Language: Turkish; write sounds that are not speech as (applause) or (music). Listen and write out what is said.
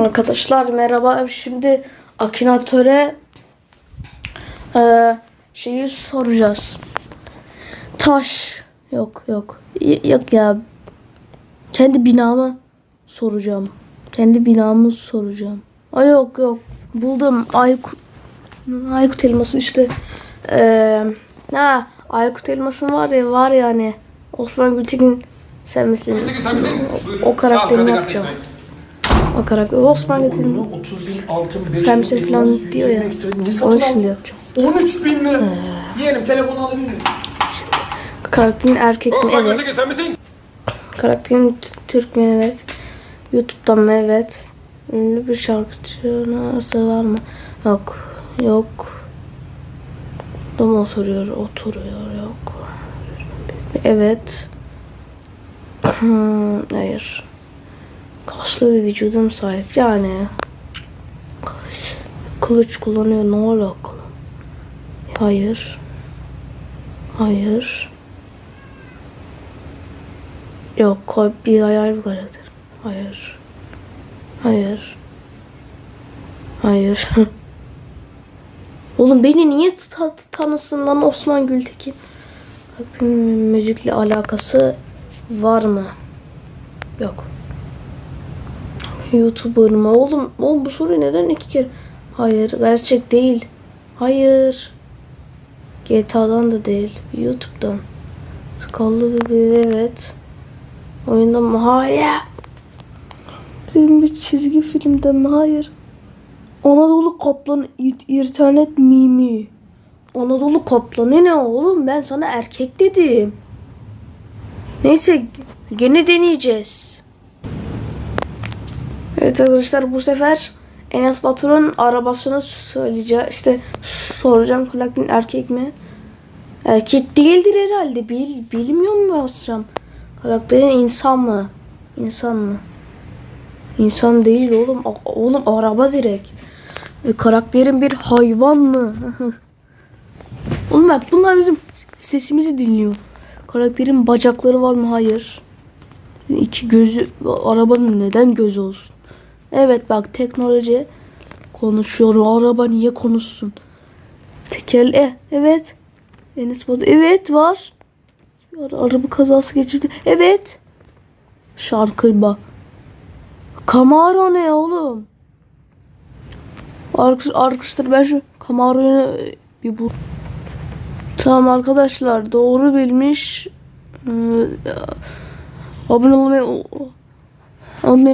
Arkadaşlar merhaba. Şimdi Akinatöre eee şeyi soracağız. Taş. Yok yok. Y- yok ya. Kendi binamı soracağım. Kendi binamı soracağım. Ay yok yok. Buldum. Aykut. Aykut elması işte. Eee ha, Aykut elmasın var ya var ya hani. Osman Gültekin sen misin? Sen misin? Buyurun. O karakterini kredi yapacağım. O karakter. Osman Gültekin 30 bin altın 5 sen misin falan diyor ya. Onu şimdi yapacağım. 13 bin lira. Yeğenim telefonu alabilir miyim? Karakterin erkek mi? Osman Evet. Sen misin? Karakterin Türk mü? Evet. YouTube'dan mı? Evet. Ünlü bir şarkıcı nasıl var mı? Yok. Yok. Doma soruyor. Oturuyor. Yok. Evet. Hmm, hayır. Kaslı bir vücudum sahip. Yani. Kılıç kullanıyor. Ne alakalı? Hayır. Hayır. Yok bir hayal bir karakter. Hayır. Hayır. Hayır. (laughs) Oğlum beni niye ta- tanısın lan Osman Gültekin? Karakterin müzikle alakası var mı? Yok. YouTuber mı? Oğlum, oğlum bu soruyu neden iki kere? Hayır. Gerçek değil. Hayır. GTA'dan da değil. YouTube'dan. Sakallı bebeği evet. Oyunda mı? Hayır. Benim bir çizgi filmde mi? Hayır. Anadolu Kaplanı internet mimi. Anadolu Kaplanı ne oğlum? Ben sana erkek dedim. Neyse gene deneyeceğiz. Evet arkadaşlar bu sefer Enes Batur'un arabasını söyleyeceğim. İşte soracağım kulaklık erkek mi? Erkek değildir herhalde. Bil, bilmiyor mu basacağım? Karakterin insan mı? İnsan mı? İnsan değil oğlum. Oğlum araba direkt. E, karakterin bir hayvan mı? (laughs) oğlum bak bunlar bizim sesimizi dinliyor. Karakterin bacakları var mı? Hayır. İki gözü arabanın neden gözü olsun? Evet bak teknoloji konuşuyor. Araba niye konuşsun? Tekel e evet. Enes Batur evet var. Ara- Araba kazası geçirdi. Evet. Şarkı bak. Camaro ne oğlum? Arkadaş- Arkadaşlar ben şu Camaro'yu bir bul. Tamam arkadaşlar doğru bilmiş. Ee, abone olmayı.